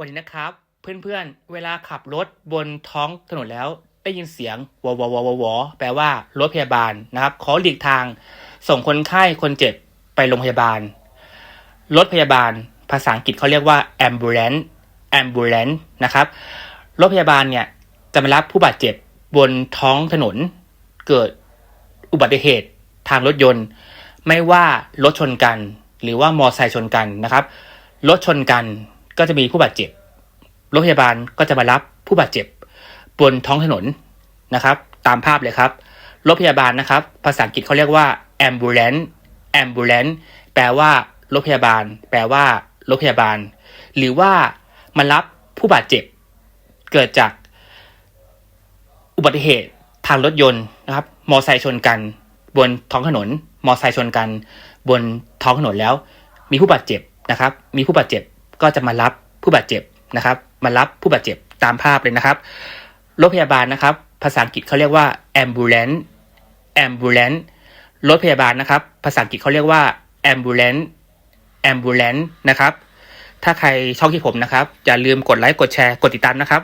วันนี้นะครับ เพื่อนๆ เวลาขับรถบนท้องถนนแล้ว ได้ยินเสียงวอวอวอวอวอแปลว่ารถพยาบาลนะครับ ขอหลีกทาง ส่งคนไข้คนเจ็บไปโรงพยาบาล รถพยาบาล ภาษาอังกฤษเขาเรียกว่า ambulance ambulance นะครับ รถพยาบาลเนี่ยจะมารับผู้บาดเจ็บบนท้องถนน เกิดอุบัติเหตุทางรถยนต์ ไม่ว่ารถชนกัน หรือว่ามอไซค์ชนกันนะครับ รถชนกัน ก็จะมีผู้บาดเจ็บรถพยาบาลก็จะมารับผู้บาดเจ็บบนท้องถนนนะครับ ตามภาพเลยครับรถพยาบาลนะครับ ภาษาอังกฤษเขาเรียกว่า ambulance ambulance แปลว่ารถพยาบาล แปลว่ารถพยาบาล หรือว่ามารับผู้บาดเจ็บ เกิดจากอุบัติเหตุทางรถยนต์นะครับ มอไซค์ชนกัน บนท้องถนน มอไซค์ชนกัน บนท้องถนนแล้ว มีผู้บาดเจ็บนะครับ มีผู้บาดเจ็บ ก็จะมารับผู้บาดเจ็บนะครับ มารับผู้บาดเจ็บตามภาพเลยนะครับ รถพยาบาลนะครับ ภาษาอังกฤษเขาเรียกว่า ambulance ambulance รถพยาบาลนะครับ ภาษาอังกฤษเขาเรียกว่า ambulance ambulance นะครับ ถ้าใครชอบที่ผมนะครับ อย่าลืมกดไลค์ กดแชร์ กดติดตามนะครับ